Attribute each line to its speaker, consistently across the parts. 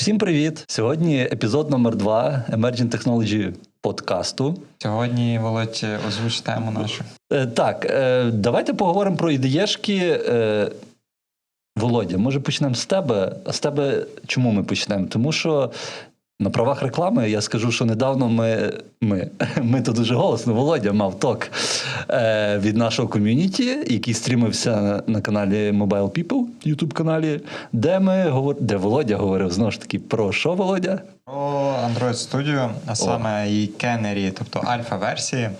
Speaker 1: Всім привіт! Сьогодні епізод номер 2 Emerging Technology подкасту.
Speaker 2: Сьогодні, Володь, озвуч тему нашу.
Speaker 1: Е, так, е, давайте поговоримо про ідеєшки. Е, Володя, може почнемо з тебе. А з тебе чому ми почнемо? Тому що на правах реклами я скажу, що недавно ми, ми, ми то дуже голосно, Володя мав ток е, від нашого ком'юніті, який стрімився на, на каналі Mobile People, YouTube каналі, де ми говор... де Володя говорив знову ж таки про що, Володя?
Speaker 2: Про Android Studio, а саме її кенері, тобто альфа-версії.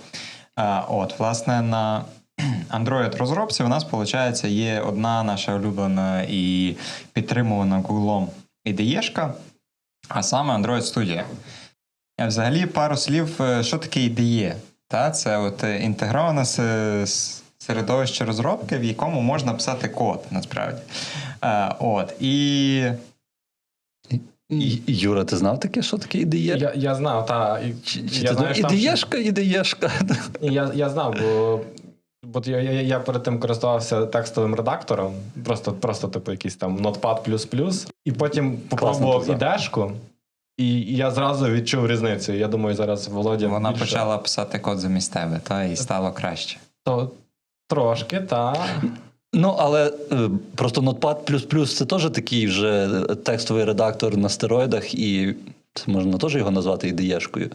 Speaker 2: А, От, власне, на Android розробці у нас, виходить, є одна наша улюблена і підтримувана Google ідеєшка, а саме Android Studio. Взагалі, пару слів, е, що таке IDE? Та, це от е, інтегроване середовище розробки, в якому можна писати код, насправді. Е, От, і
Speaker 1: Юра, ти знав таке, що таке ідеє?
Speaker 3: Я, я знав, та.
Speaker 1: Чи, чи
Speaker 3: я
Speaker 1: ти знав?
Speaker 3: що
Speaker 1: Ідеєшка, ідеєшка.
Speaker 3: я, я знав, бо, бо я, я, я перед тим користувався текстовим редактором, просто, просто типу якийсь там Notepad++, і потім попробував ідешку, і, і я зразу відчув різницю. Я думаю, зараз Володя
Speaker 2: вона
Speaker 3: більше-
Speaker 2: почала писати код замість тебе, та, і стало краще.
Speaker 3: То, трошки, та.
Speaker 1: Ну, але е, просто Notepad++ це теж такий вже текстовий редактор на стероїдах, і це можна теж його назвати ідеєшкою.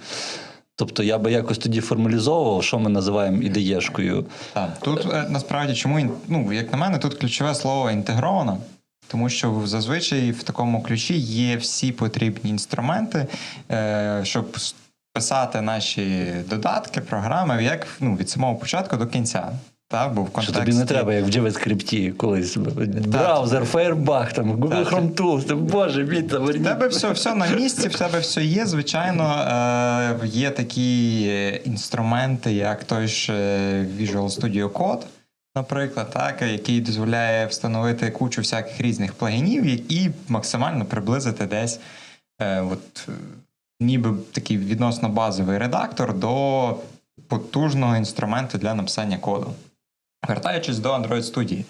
Speaker 1: Тобто я би якось тоді формалізовував, що ми називаємо ідеєшкою.
Speaker 2: Так. Тут е, насправді чому ну, як на мене, тут ключове слово інтегровано. Тому що зазвичай в такому ключі є всі потрібні інструменти, е, щоб писати наші додатки, програми як ну, від самого початку до кінця. Так, бо в
Speaker 1: Що тобі не треба, як в JavaScript колись. Браузер, Firebug, там, Google
Speaker 2: Так.
Speaker 1: Chrome Tools, там, боже, мій там.
Speaker 2: В тебе все, все на місці, в тебе все є. Звичайно, е, є такі е, інструменти, як той ж е, Visual Studio Code, наприклад, так, який дозволяє встановити кучу всяких різних плагінів і максимально приблизити десь от, ніби такий відносно базовий редактор до потужного інструменту для написання коду. Вертаючись до Android Studio.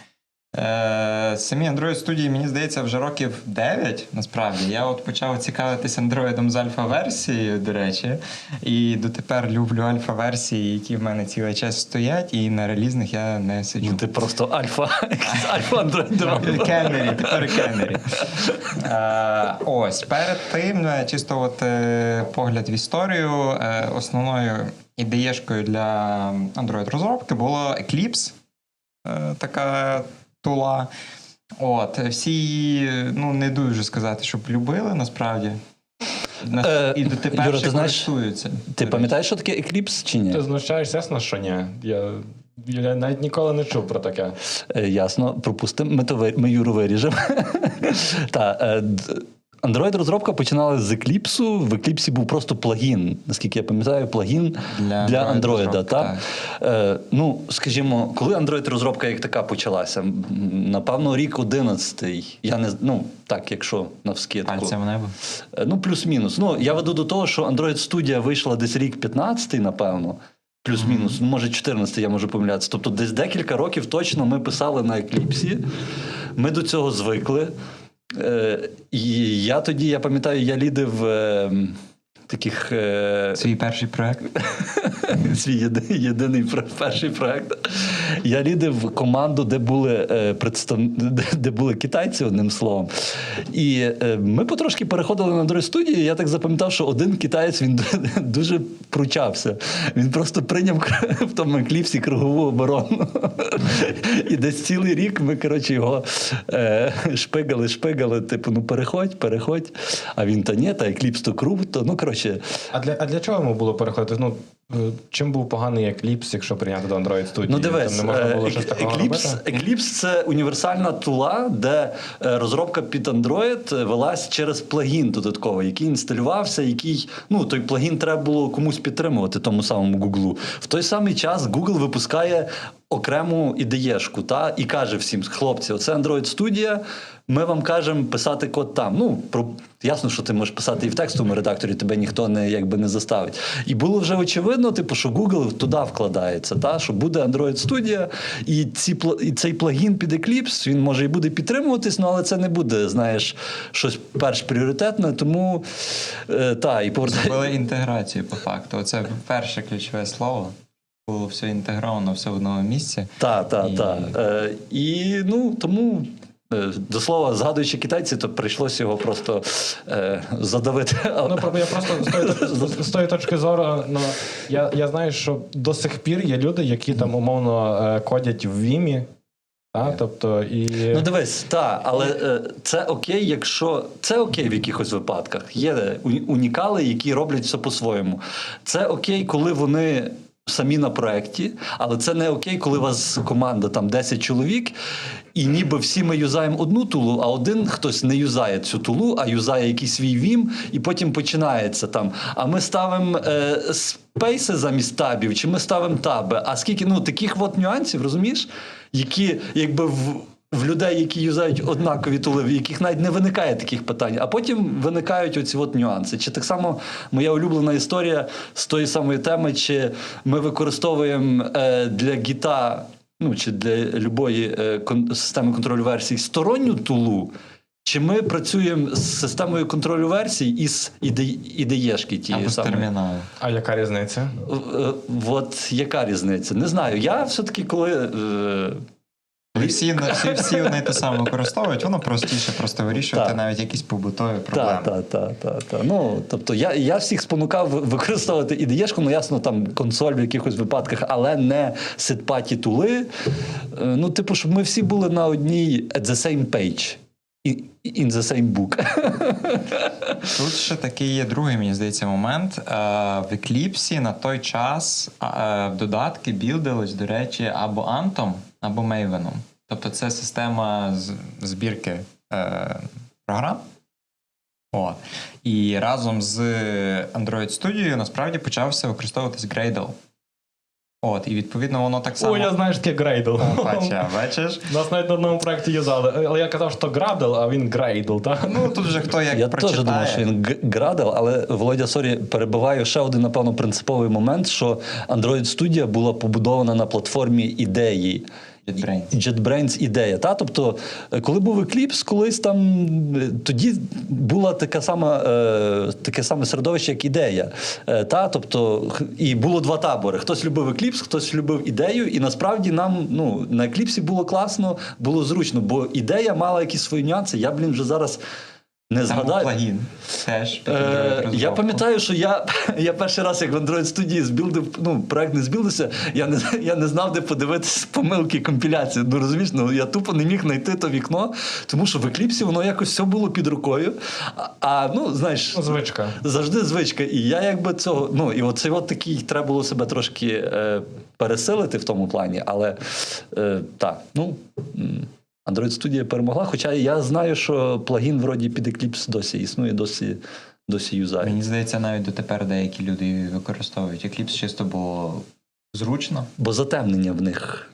Speaker 2: Е, самі Android студії, мені здається, вже років 9, насправді. Я от почав цікавитись Android з альфа-версією, до речі, і дотепер люблю альфа-версії, які в мене цілий час стоять, і на релізних я не сиджу.
Speaker 1: Ну, ти просто альфа, альфа Android.
Speaker 2: Кеннері, тепер Кеннері. Е, ось, перед тим, е, чисто от е, погляд в історію, основною ідеєшкою для Android-розробки було Eclipse, така тула. От, всі її, ну, не дуже сказати, щоб любили, насправді.
Speaker 1: Е,
Speaker 2: І дотепер
Speaker 1: Юра,
Speaker 2: ще
Speaker 1: ти знаєш,
Speaker 2: користуються.
Speaker 1: Ти пам'ятаєш, що таке Eclipse чи ні?
Speaker 3: Ти знущаєшся, ясно, що ні. Я, я навіть ніколи не чув про таке.
Speaker 1: Е, Ясно, пропустимо. Ми, то ви- ми Юру виріжемо. Та, е, д- Android-розробка починалася з Eclipse. В Eclipse був просто плагін, наскільки я пам'ятаю, плагін
Speaker 2: Для
Speaker 1: для,
Speaker 2: Android
Speaker 1: Android. Та? Е, ну, скажімо, коли Android-розробка як така почалася? Напевно, рік 11 Я не ну, так, якщо навскидку.
Speaker 2: Пальцем в небо.
Speaker 1: Е, Ну, плюс-мінус. Ну, я веду до того, що Android студія вийшла десь рік 15-й, напевно. Плюс-мінус, ну, може 14 я можу помилятися. Тобто, десь декілька років точно ми писали на Екліпсі. Ми до цього звикли. Е, і я тоді, я пам'ятаю, я лідив е, таких. Е,
Speaker 2: Свій перший проект.
Speaker 1: свій єди- єдиний перший проект. Я лідив команду, де були е, представ... де, були китайці, одним словом. І е, ми потрошки переходили на Android студії. Я так запам'ятав, що один китаєць він дуже пручався. Він просто прийняв в тому кліпсі кругову оборону. І десь цілий рік ми, коротше, його е, шпигали, шпигали, типу, ну переходь, переходь. А він та ні, та екліпс то круто. Ну, коротше,
Speaker 3: А для, а для чого йому було переходити? Ну, чим був поганий Eclipse, якщо прийняти до Android Studio?
Speaker 1: Ну, дивись,
Speaker 3: Там не можна було
Speaker 1: е,
Speaker 3: щось такого
Speaker 1: Eclipse,
Speaker 3: робити?
Speaker 1: Eclipse – це універсальна тула, де е, розробка під Android велась через плагін додатковий, який інсталювався, який ну той плагін треба було комусь підтримувати, тому самому Google. В той самий час Google випускає окрему ідеєшку, та, і каже всім: хлопці, оце Android студія. Ми вам кажемо писати код там. Ну, про ясно, що ти можеш писати і в текстовому редакторі, тебе ніхто не якби не заставить. І було вже очевидно, типу, що Google туди вкладається, та, що буде Android студія, і, ці, і цей плагін під Eclipse, він може і буде підтримуватись, ну, але це не буде, знаєш, щось перш пріоритетне. Тому е, та, і повертає.
Speaker 2: Інтеграцію по факту. Це перше ключове слово. Було все інтегровано, все в одному місці.
Speaker 1: та, та,
Speaker 2: І-
Speaker 1: та. Е, і ну, тому. е, До слова, згадуючи китайці, то прийшлося його просто е, задавити.
Speaker 3: Ну, про- я просто з тої, точ- з тої точки зору, ну, я, я знаю, що до сих пір є люди, які там умовно е, кодять в Вімі. Та, тобто, і...
Speaker 1: Ну дивись, та, але е, це окей, якщо це окей в якихось випадках. Є унікали, які роблять все по-своєму. Це окей, коли вони. Самі на проєкті, але це не окей, коли у вас команда там 10 чоловік, і ніби всі ми юзаємо одну тулу, а один хтось не юзає цю тулу, а юзає якийсь свій вім, і потім починається там. А ми ставимо е, спейси замість табів, чи ми ставимо таби. А скільки ну таких от нюансів, розумієш, які якби в. В людей, які юзають однакові тули, в яких навіть не виникає таких питань, а потім виникають оці от нюанси. Чи так само моя улюблена історія з тої самої теми, чи ми використовуємо е, для гіта, ну чи для любої е, кон- системи контролю версій сторонню тулу, чи ми працюємо з системою контролю версій із іде, ідеєшки тієї
Speaker 2: Або з
Speaker 1: самої.
Speaker 2: терміналу.
Speaker 3: А яка різниця?
Speaker 1: Е, е, От яка різниця? Не знаю. Я все-таки коли.
Speaker 2: Коли всі, всі, всі одне те саме використовують, воно простіше просто вирішувати
Speaker 1: Так.
Speaker 2: навіть якісь побутові проблеми.
Speaker 1: Так, так, так, так. Ну, тобто я, я всіх спонукав використовувати ідеєшку, ну ясно, там консоль в якихось випадках, але не сетпаті тули. Е, Ну, типу, щоб ми всі були на одній at the same page. In the same book.
Speaker 2: Тут ще такий є другий, мені здається, момент. Е, В Eclipse на той час е, додатки білдились, до речі, або Antom, або Maven. Тобто це система збірки е, програм. От. І разом з Android Studio насправді почався використовуватись Gradle. От, і відповідно воно так само.
Speaker 3: О, я знаю, що таке грейдл.
Speaker 2: Бачиш?
Speaker 3: Нас навіть на одному проєкті юзали. Але я казав, що градл, а він грейдл, так?
Speaker 2: Ну тут вже хто як
Speaker 1: Я
Speaker 2: прочитає.
Speaker 1: теж думав, що він градл, але Володя, сорі, перебиваю ще один, напевно, принциповий момент, що Android Studio була побудована на платформі ідеї.
Speaker 2: JetBrains.
Speaker 1: Ідея. Та? Тобто, е, коли був Екліпс, колись там е, тоді була така сама, е, таке саме середовище, як ідея. Е, та? Тобто, і було два табори. Хтось любив Eclipse, хтось любив ідею. І насправді нам ну, на Екліпсі було класно, було зручно, бо ідея мала якісь свої нюанси. Я, блін, вже зараз. Не
Speaker 2: Там
Speaker 1: згадаю.
Speaker 2: плагін. Теж
Speaker 1: Е, я пам'ятаю, що я, я перший раз, як в Android студії збілдив, ну, проект не збілдився, я не, я не знав, де подивитися помилки компіляції. Ну розумієш, ну я тупо не міг знайти то вікно, тому що в Екліпсі воно якось все було під рукою. А, а ну, знаєш,
Speaker 3: Ну, Звичка.
Speaker 1: завжди звичка. І я якби цього. Ну, і оцей от такий треба було себе трошки е, пересилити в тому плані, але е, так, ну. Android студія перемогла, хоча я знаю, що плагін вроді під Eclipse досі існує, досі, досі юзає.
Speaker 2: Мені здається, навіть дотепер деякі люди використовують Eclipse чисто було зручно.
Speaker 1: Бо затемнення в них.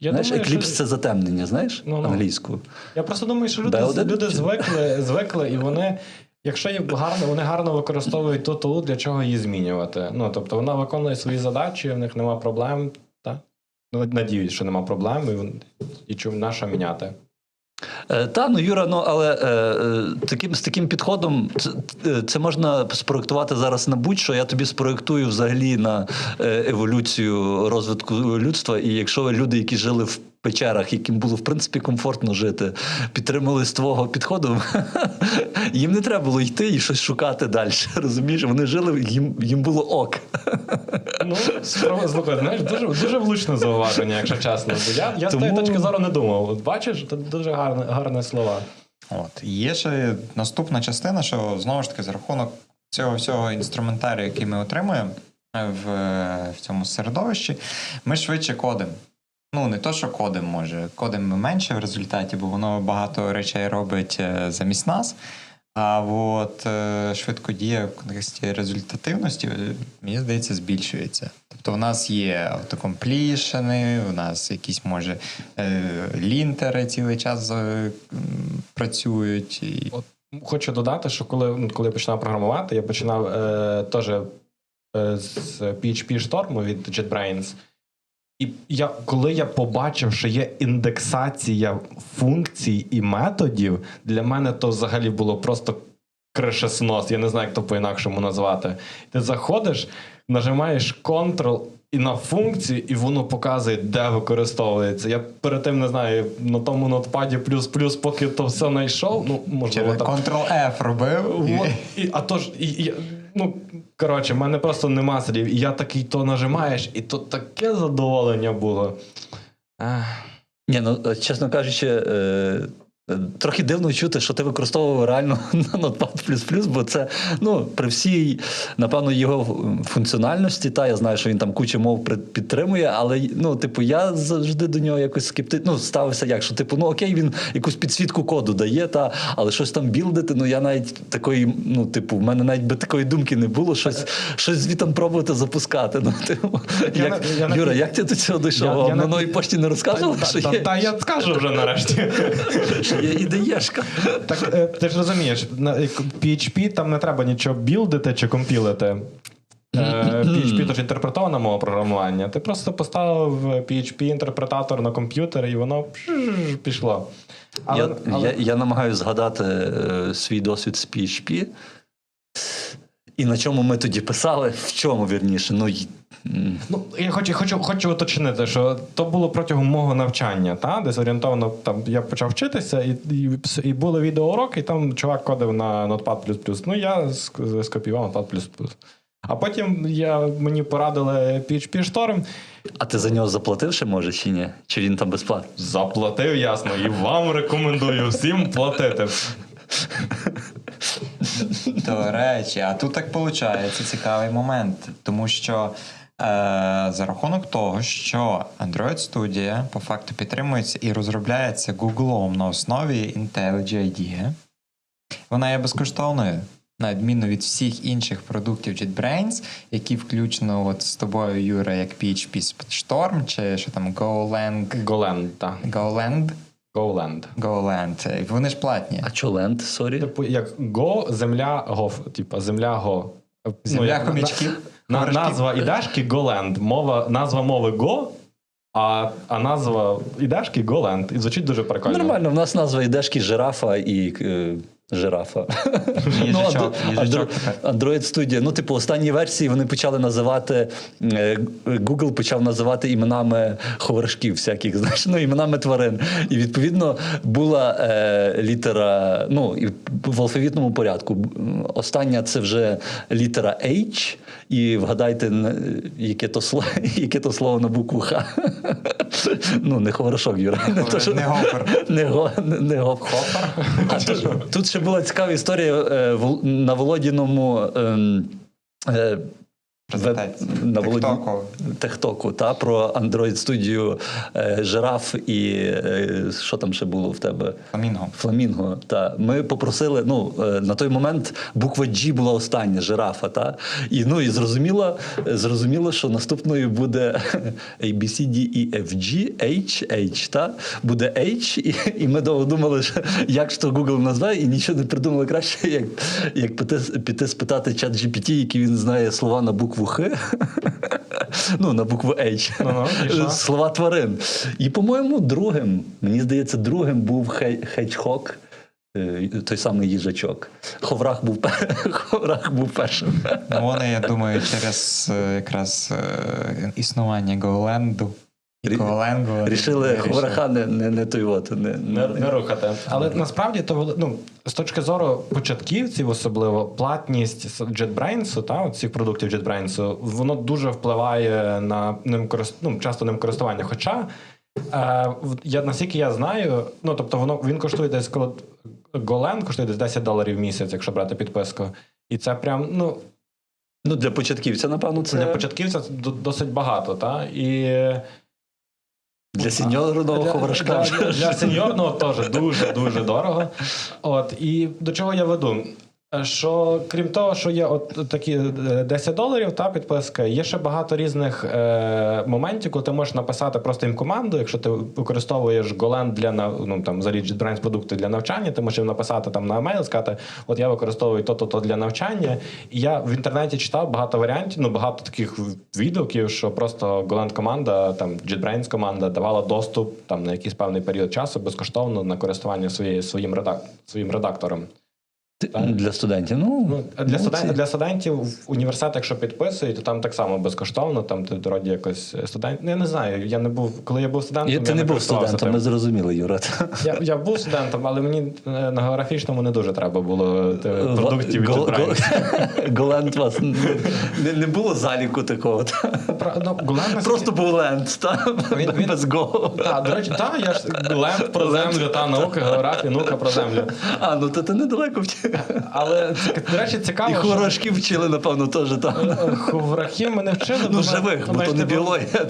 Speaker 3: Я
Speaker 1: знаєш,
Speaker 3: думаю,
Speaker 1: Eclipse
Speaker 3: що-
Speaker 1: це затемнення, знаєш,
Speaker 3: Ну, ну.
Speaker 1: англійською.
Speaker 3: Я просто думаю, що люди,
Speaker 1: Б1
Speaker 3: люди звикли, звикли, і вони, якщо їм гарно, вони гарно використовують ту тулу, для чого її змінювати. Ну, тобто вона виконує свої задачі, в них нема проблем. Ну, Надіюсь, що нема проблем, і, і чому наша міняти.
Speaker 1: Е, та, ну Юра, ну але е, е, таким, з таким підходом це, це можна спроектувати зараз на будь-що. Я тобі спроектую взагалі на е, еволюцію розвитку людства. І якщо люди, які жили в печерах, яким було в принципі комфортно жити, підтримали з твого підходу, їм не треба було йти і щось шукати далі. Розумієш, вони жили, їм, їм було ок.
Speaker 3: Ну, слухай, знаєш, дуже, дуже влучне зауваження, якщо чесно. Бо я, я з
Speaker 1: Тому-
Speaker 3: тієї точки зору не думав. От бачиш, це дуже гарне, гарне слова.
Speaker 2: От. Є ще наступна частина, що знову ж таки за рахунок цього всього інструментарію, який ми отримуємо е, в, в цьому середовищі, ми швидше кодимо. Ну, не то, що кодим може, кодим менше в результаті, бо воно багато речей робить е, замість нас. А от е, швидкодія в контексті результативності, е, мені здається, збільшується. Тобто, у нас є автокомплішени, у нас якісь, може, е, лінтери цілий час працюють.
Speaker 3: От хочу додати, що коли, ну, коли я починав програмувати, я починав е, теж е, з PHP Storm від JetBrains. І я, коли я побачив, що є індексація функцій і методів, для мене то взагалі було просто кришеснос. Я не знаю, як то по-інакшому назвати. Ти заходиш, нажимаєш Ctrl і на функцію, і воно показує, де використовується. Я перед тим не знаю, на тому нотпаді плюс-плюс, поки то все знайшов. Ну, можливо, там.
Speaker 2: Ctrl-F робив. і-
Speaker 3: Вот, і, а то ж, і, і, ну, коротше, в мене просто нема слів. І я такий то нажимаєш, і то таке задоволення було. Ах.
Speaker 1: Ні, ну чесно кажучи, е, трохи дивно чути, що ти використовував реально Notepad++, бо це ну, при всій, напевно, його функціональності, та я знаю, що він там кучу мов підтримує, але ну, типу, я завжди до нього якось скептично ну, ставився як, що типу, ну окей, він якусь підсвітку коду дає, та, але щось там білдити, ну я навіть такої, ну, типу, в мене навіть би такої думки не було, щось, щось звітом пробувати запускати. Ну, типу,
Speaker 3: Я
Speaker 1: як,
Speaker 3: на- я на-
Speaker 1: Юра, як ти до цього дійшов?
Speaker 3: Я- я
Speaker 1: на
Speaker 3: на-
Speaker 1: пошті не розказували,
Speaker 3: Та,
Speaker 1: що
Speaker 3: та,
Speaker 1: є?
Speaker 3: та я скажу вже нарешті.
Speaker 1: Є ідеєшка.
Speaker 3: Так е, ти ж розумієш, на е, PHP там не треба нічого білдити чи компілити. Е, PHP то ж інтерпретована мова програмування. Ти просто поставив PHP-інтерпретатор на комп'ютер, і воно пішло. Але,
Speaker 1: я,
Speaker 3: але-
Speaker 1: я, я намагаюся згадати е, свій досвід з PHP. І на чому ми тоді писали, в чому вірніше. Ну, й-
Speaker 3: Ну, я хочу, хочу, хочу уточнити, що то було протягом мого навчання, та? десь орієнтовно там я почав вчитися, і, і, і були відеоуроки, і там чувак кодив на Notepad++. Ну, я ск- скопіював Notepad++. А потім я, мені порадили PHP Storm,
Speaker 1: а ти за нього заплатив ще може чи ні? Чи він там безплатно?
Speaker 3: заплатив ясно, і вам рекомендую всім платити.
Speaker 2: До речі, а тут так виходить цікавий момент, тому що е, за рахунок того, що Android Studio по факту підтримується і розробляється Google на основі IntelliJ IDEA, вона є безкоштовною. На відміну від всіх інших продуктів JetBrains, які включено от з тобою, Юра, як PHP Storm, чи що там GoLang,
Speaker 3: Goland, так.
Speaker 2: GoLand,
Speaker 3: GoLand.
Speaker 2: GoLand. Вони ж платні.
Speaker 1: А чо Land, сорі?
Speaker 3: Типу, як Go, земля, Go. типа земля Go.
Speaker 2: Земля
Speaker 3: ну,
Speaker 2: хомячків.
Speaker 3: На, назва ідешки GoLand. Мова, назва мови Go, а, а назва ідешки GoLand. І звучить дуже прикольно.
Speaker 1: Нормально, в нас назва ідешки жирафа і. е, Жирафа.
Speaker 2: Їжачок,
Speaker 1: Ну,
Speaker 2: їжачок
Speaker 1: Android Studio. Ну, типу, останні версії вони почали називати. е, Google почав називати іменами ховрашків всяких, знаєш, ну, іменами тварин. І відповідно була е, літера, ну, і в алфавітному порядку. Остання це вже літера H, і вгадайте, яке то слово, яке то слово на букву Х. Ну, не ховрашок, Юра. Не, що-
Speaker 2: Не гофер.
Speaker 1: не, го, не, не гоп. А тут, тут ще була цікава історія е, в- на Володіному.
Speaker 2: Презентації.
Speaker 1: на та, про Android студію е, жираф і е, що там ще було в тебе?
Speaker 2: Фламінго.
Speaker 1: Фламінго. Та. Ми попросили, ну, е, на той момент буква G була остання, жирафа. Та? І, ну, і зрозуміло, зрозуміло, що наступною буде A, B, C, D, E, F, G, H, H. Та? Буде H, і, і ми довго думали, що, як то Google назве, і нічого не придумали краще, як, як піти, піти спитати чат GPT, який він знає слова на букву Х. Ну, на букву H. Слова тварин. І, по-моєму, другим, мені здається, другим був хей- е, той самий їжачок. Ховрах був, Ховрах був першим.
Speaker 2: Ну, вони, я думаю, через е, якраз е, існування Голенду і
Speaker 1: Рішили Ховраха не, не, не той от. Не,
Speaker 3: Не, не рухати. Але насправді то ну, з точки зору початківців, особливо платність JetBrains, та, цих продуктів JetBrains, воно дуже впливає на ним ну, часто ним користування. Хоча е, я, наскільки я знаю, ну тобто воно він коштує десь коли Golan коштує десь 10 доларів в місяць, якщо брати підписку. І це прям ну,
Speaker 1: Ну, для початківця, напевно, це.
Speaker 3: для початківця досить багато. Та? І
Speaker 1: Для сеньорного ховрашка.
Speaker 3: Для, для, для сеньорного теж дуже дуже дорого. От і до чого я веду? Що крім того, що є от такі е, 10 доларів та підписка, є ще багато різних е, моментів, коли ти можеш написати просто їм команду. Якщо ти використовуєш Golang для ну, там, взагалі JetBrains продукти для навчання, ти можеш їм написати там на емейл, сказати, от я використовую то-то то для навчання. І я в інтернеті читав багато варіантів, ну багато таких відгуків, що просто Golang команда, там JetBrains команда давала доступ там на якийсь певний період часу безкоштовно на користування своєю своїм редак, своїм редактором.
Speaker 1: Для студентів. Ну,
Speaker 3: Ну, для, студен... для студентів в університет, якщо підписують, то там так само безкоштовно. Там ти вроді якось студент. Ну, я не знаю. Я не був, коли я був студентом.
Speaker 1: Я- Ти не був студентом, ми зрозуміли, Юра.
Speaker 3: Я, я був студентом, але мені е, на географічному не дуже треба було е, продуктів від
Speaker 1: Гол- гол- Голенд вас не, не було заліку такого.
Speaker 3: ну,
Speaker 1: Просто був ленд,
Speaker 3: він-
Speaker 1: без го.
Speaker 3: До речі, та, я ж Лемп про землю, та наука, географія, наука про землю.
Speaker 1: А, ну то ти недалеко втік.
Speaker 3: Але до речі, цікаво.
Speaker 1: І
Speaker 3: що-
Speaker 1: вчили, напевно, теж там.
Speaker 3: Е, Ховрахів ми не вчили.
Speaker 1: Ну, живих, бо то не біологія,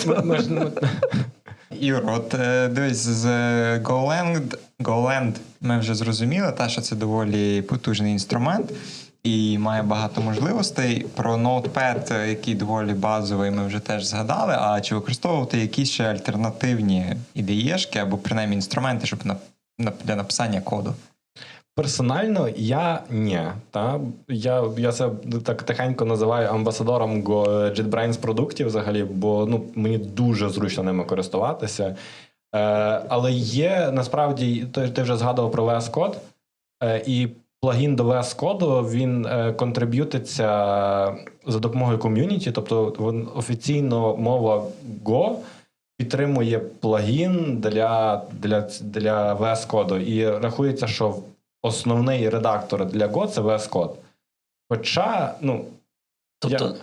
Speaker 2: Юр, от е, дивись, з е, GoLand, GoLand ми вже зрозуміли, та, що це доволі потужний інструмент і має багато можливостей. Про Notepad, е, який доволі базовий, ми вже теж згадали. А чи використовувати якісь ще альтернативні ідеєшки або принаймні інструменти, щоб на, на, для написання коду?
Speaker 3: Персонально я ні. Та? Я, я це так тихенько називаю амбасадором Go- JetBrains продуктів взагалі, бо ну, мені дуже зручно ними користуватися. Е, але є насправді, ти, ти вже згадував про VS Code, е, і плагін до VS Code він е, контриб'ютиться за допомогою ком'юніті, тобто він, офіційно мова Go підтримує плагін для, для, для VS Code. І рахується, що основний редактор для Go це VS Code. Хоча, ну,
Speaker 1: Тобто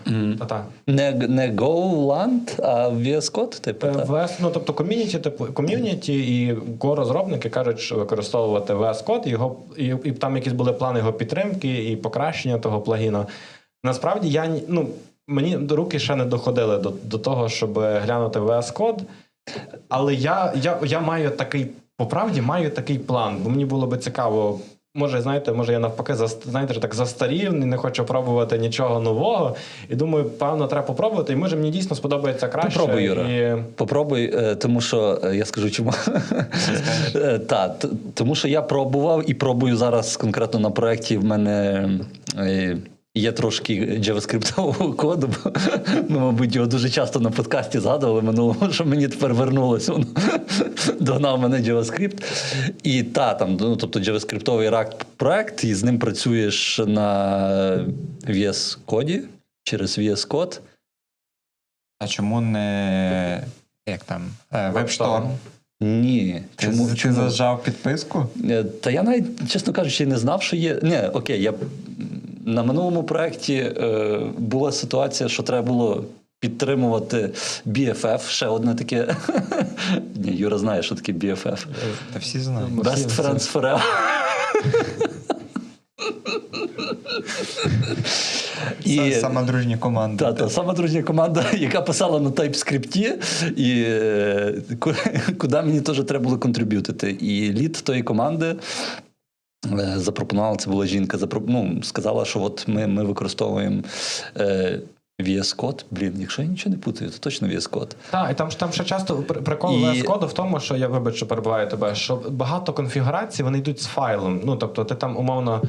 Speaker 3: та,
Speaker 1: не, не GoLand, а VS Code, типу.
Speaker 3: Е. VS, ну тобто ком'юніті, типу ком'юніті і Go розробники кажуть, що використовувати VS Code, його і, і там якісь були плани його підтримки і покращення того плагіна. Насправді я ну, мені до руки ще не доходили до, до того, щоб глянути VS Code. Але я, я, я маю такий, по правді, маю такий план, бо мені було би цікаво. Може, знаєте, може, я навпаки знаєте, так застарів, не хочу пробувати нічого нового. І думаю, певно, треба попробувати. І може мені дійсно сподобається краще.
Speaker 1: Попробуй, Юра.
Speaker 3: І...
Speaker 1: Попробуй, е, тому що е, я скажу чому. Е, Та, тому що я пробував і пробую зараз конкретно на проєкті. В мене є трошки JavaScript коду, бо ми, мабуть, його дуже часто на подкасті згадували минулого, що мені тепер вернулося. Воно догнав мене JavaScript. І та, там, ну, тобто JavaScript React проект, і з ним працюєш на VS коді через VS Code.
Speaker 2: А чому не як там? WebStorm?
Speaker 1: Ні.
Speaker 2: Ти,
Speaker 1: Чому,
Speaker 2: ти
Speaker 1: чому?
Speaker 2: зажав підписку?
Speaker 1: Е, Та я навіть, чесно кажучи, не знав, що є. Ні, окей, я на минулому проєкті е, була ситуація, що треба було підтримувати BFF, ще одне таке. Ні, Юра знає, що таке BFF.
Speaker 2: Та всі знають.
Speaker 1: Best
Speaker 3: всі-
Speaker 1: Friends Forever.
Speaker 2: Це сама дружня команда.
Speaker 1: Та, та сама дружня команда, яка писала на TypeScript, і е, куди мені теж треба було контриб'ютити. І лід тої команди запропонувала, це була жінка, ну, сказала, що от ми, ми використовуємо е, VS Code. Блін, якщо я нічого не путаю, то точно VS Code.
Speaker 3: Так, і там, там ще часто при- прикол
Speaker 1: І-
Speaker 3: VS коду в тому, що я вибач, що перебуваю тебе, що багато конфігурацій вони йдуть з файлом. Ну тобто, ти там умовно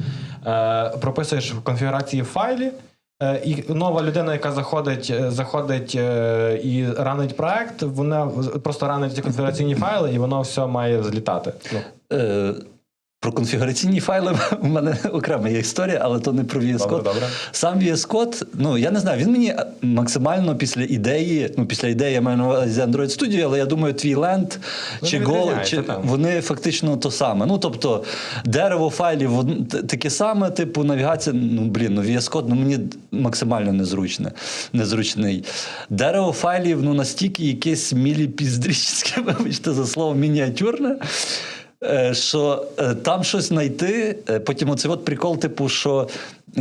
Speaker 3: е, прописуєш в конфігурації в файлі. е, І нова людина, яка заходить, е, заходить е, і ранить проект, вона просто ранить ці конфігураційні файли, і воно все має злітати. Ну,
Speaker 1: Е, про конфігураційні файли у мене окрема є історія, але то не про VS Code.
Speaker 3: добре.
Speaker 1: Сам VS Code, ну я не знаю, він мені максимально після ідеї, ну після ідеї я маю на увазі Android Studio, але я думаю, твій ленд
Speaker 3: Ну,
Speaker 1: чи Go, чи
Speaker 3: там.
Speaker 1: вони фактично то саме. Ну тобто дерево файлів таке саме, типу навігація. Ну блін, ну VS Code, ну мені максимально незручне, незручний. Дерево файлів, ну настільки якесь міліпіздрічське, вибачте за слово, мініатюрне. Е, що е, там щось знайти, е, потім оцей от прикол, типу, що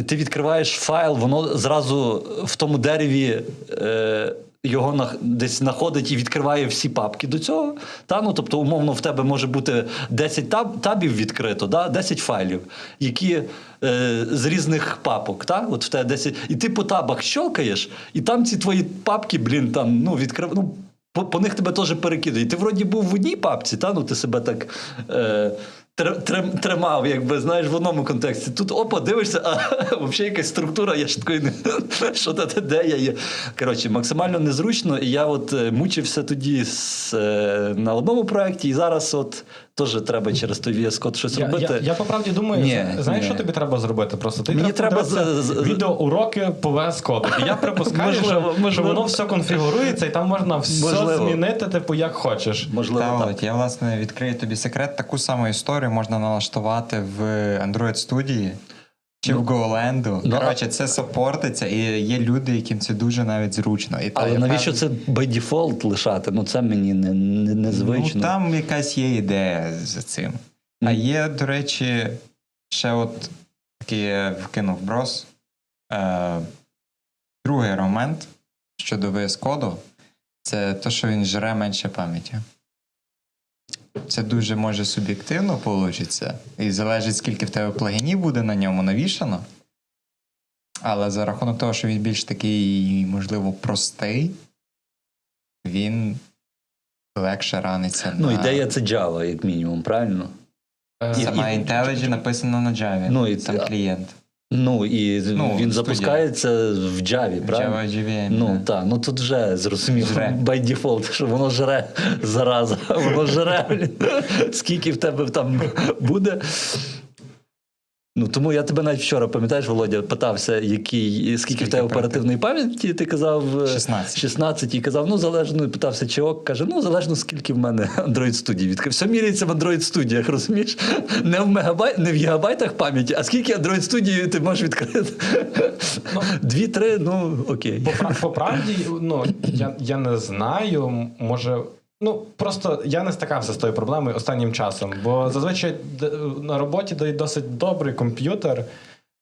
Speaker 1: ти відкриваєш файл, воно зразу в тому дереві. Його десь знаходить і відкриває всі папки до цього. Та? Ну, тобто, умовно, в тебе може бути 10 таб, табів відкрито, да? 10 файлів, які е, з різних папок. Та? От в тебе 10, і ти по табах щелкаєш, і там ці твої папки, блін, там, ну, відкрив, ну, по, по них тебе теж перекидують. Ти вроді був в одній папці, та? ну ти себе так. Е, тр- трим- Тримав, якби знаєш, в одному контексті. Тут опа, дивишся, а взагалі якась структура, я ж такої не що та де я є. Коротше, максимально незручно. І я от е, мучився тоді з, е, на одному проєкті, і зараз от теж треба через той VS Code щось
Speaker 3: Я,
Speaker 1: робити.
Speaker 3: я, я по правді думаю,
Speaker 1: Ні,
Speaker 3: знаєш,
Speaker 1: ні.
Speaker 3: що тобі треба зробити? Просто ти
Speaker 1: Мені треба з-
Speaker 3: відеоуроки по VS Code. І я припускаю,
Speaker 1: Можливо,
Speaker 3: що,
Speaker 1: можливо.
Speaker 3: що воно все конфігурується, і там можна все
Speaker 1: Можливо.
Speaker 3: змінити, типу, як хочеш.
Speaker 1: Можливо,
Speaker 2: Та,
Speaker 1: так.
Speaker 2: От, я власне відкрию тобі секрет. Таку саму історію можна налаштувати в Android студії чи в GoLand.
Speaker 1: ну,
Speaker 2: Коротше, це саппортиться, і є люди, яким це дуже навіть зручно. І
Speaker 1: Але навіщо це by default лишати? Ну це мені не, не, незвично.
Speaker 2: Ну, там якась є ідея за цим. А є, до речі, ще от такий я вкинув брос. Е, другий аргумент щодо VS Code це те, що він жре менше пам'яті. Це дуже може суб'єктивно вийде, і залежить, скільки в тебе плагінів буде на ньому навішано. Але за рахунок того, що він більш такий, можливо, простий, він легше раниться
Speaker 1: Ну,
Speaker 2: на...
Speaker 1: ідея це Java, як мінімум, правильно?
Speaker 2: Сама IntelliJ написано на Java.
Speaker 1: Ну, і
Speaker 2: сам
Speaker 1: це-
Speaker 2: клієнт.
Speaker 1: Ну і
Speaker 2: Ну,
Speaker 1: він
Speaker 2: студія.
Speaker 1: запускається в Java, правильно?
Speaker 2: Java JVM.
Speaker 1: Ну
Speaker 2: да.
Speaker 1: так, ну тут вже зрозуміло
Speaker 2: Жре.
Speaker 1: by default, що воно жре зараза, воно жре. Скільки в тебе там буде. Ну тому я тебе навіть вчора, пам'ятаєш, Володя, питався, який, скільки,
Speaker 2: Скільки
Speaker 1: в тебе оперативної пам'яті, ти казав е,
Speaker 2: 16.
Speaker 1: 16 і казав, ну залежно, і питався, чи ок, каже, ну залежно, скільки в мене Android студії відкрив. Все міряється в Android студіях, розумієш? Не в мегабайт, не в гігабайтах пам'яті, а скільки Android студії ти можеш відкрити? Дві-три, ну окей.
Speaker 3: По, по правді, ну я, я не знаю, може. Ну просто я не стикався з тою проблемою останнім часом, бо зазвичай на роботі дають досить добрий комп'ютер.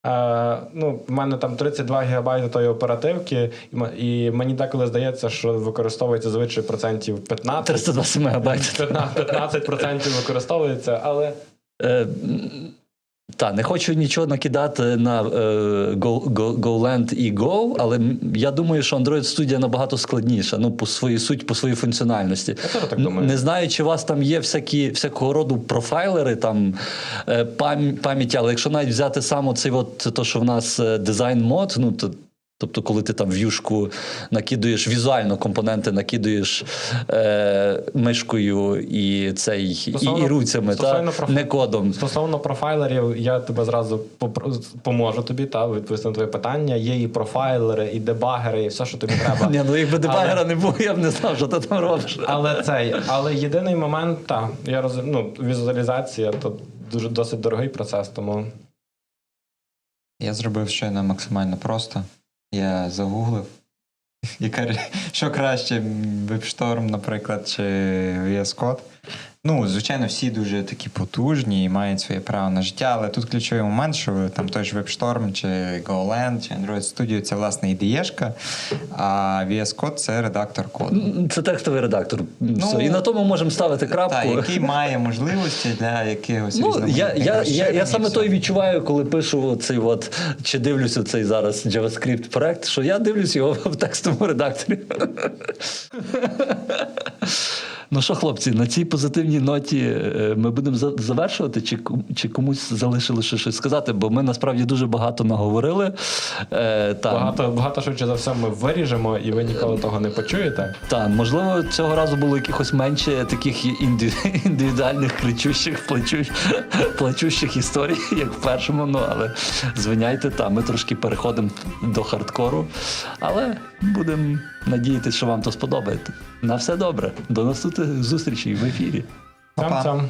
Speaker 3: Е, ну, в мене там 32 гігабайти тої оперативки, і, мені деколи здається, що використовується зазвичай процентів 15.
Speaker 1: 320 мегабайт.
Speaker 3: 15 процентів використовується, але
Speaker 1: Е, та, не хочу нічого накидати на е, Go, Go, GoLand і Go, але я думаю, що Android студія набагато складніша, ну, по своїй суті, по своїй функціональності.
Speaker 3: я так думаю.
Speaker 1: Не знаю, чи у вас там є всякі, всякого роду профайлери, там пам'ять, пам'яті, але якщо навіть взяти саме цей от, то, що в нас е, дизайн мод, ну то. Тобто, коли ти там в юшку накидуєш візуально компоненти, накидуєш е, мишкою і цей
Speaker 3: Стосовно-
Speaker 1: і руцями, та,
Speaker 3: стосовно
Speaker 1: не кодом.
Speaker 3: Стосовно профайлерів, я тебе зразу поможу тобі та відповісти на твоє питання. Є і профайлери, і дебагери, і все, що тобі треба.
Speaker 1: Ні, ну якби дебагера не було, я б не знав, що ти там робиш.
Speaker 3: Але цей, але єдиний момент, та я розумію, ну, візуалізація то дуже досить дорогий процес, тому
Speaker 2: Я зробив щойно максимально просто. Я загуглив. Яка, що краще, WebStorm, наприклад, чи VS Code. Ну, звичайно, всі дуже такі потужні і мають своє право на життя, але тут ключовий момент, що там той ж WebStorm, чи GoLand, чи Android Studio це власне ідеєшка, а VS Code це редактор коду.
Speaker 1: Це текстовий редактор. Все. І на тому можемо ставити крапку.
Speaker 2: Так, який має можливості для якихось
Speaker 1: Ну, я, я, я, я саме
Speaker 2: і
Speaker 1: то і
Speaker 2: все.
Speaker 1: відчуваю, коли пишу цей от, чи дивлюся цей зараз JavaScript проект, що я дивлюсь його в текстовому редакторі. Ну що, хлопці, на цій позитивній ноті е, ми будемо завершувати, чи, чи комусь залишили ще щось сказати, бо ми насправді дуже багато наговорили. Е, там,
Speaker 3: багато, багато швидше за все ми виріжемо, і ви ніколи того не почуєте.
Speaker 1: Та, можливо, цього разу було якихось менше таких інди- індивідуальних кричущих, плачущих, плачущих історій, як в першому. Ну, але звиняйте, та, ми трошки переходимо до хардкору. Але будемо надіятися, що вам то сподобається. На все добре. До наступних зустрічей в ефірі.
Speaker 2: Па-па.
Speaker 3: Цям-цям.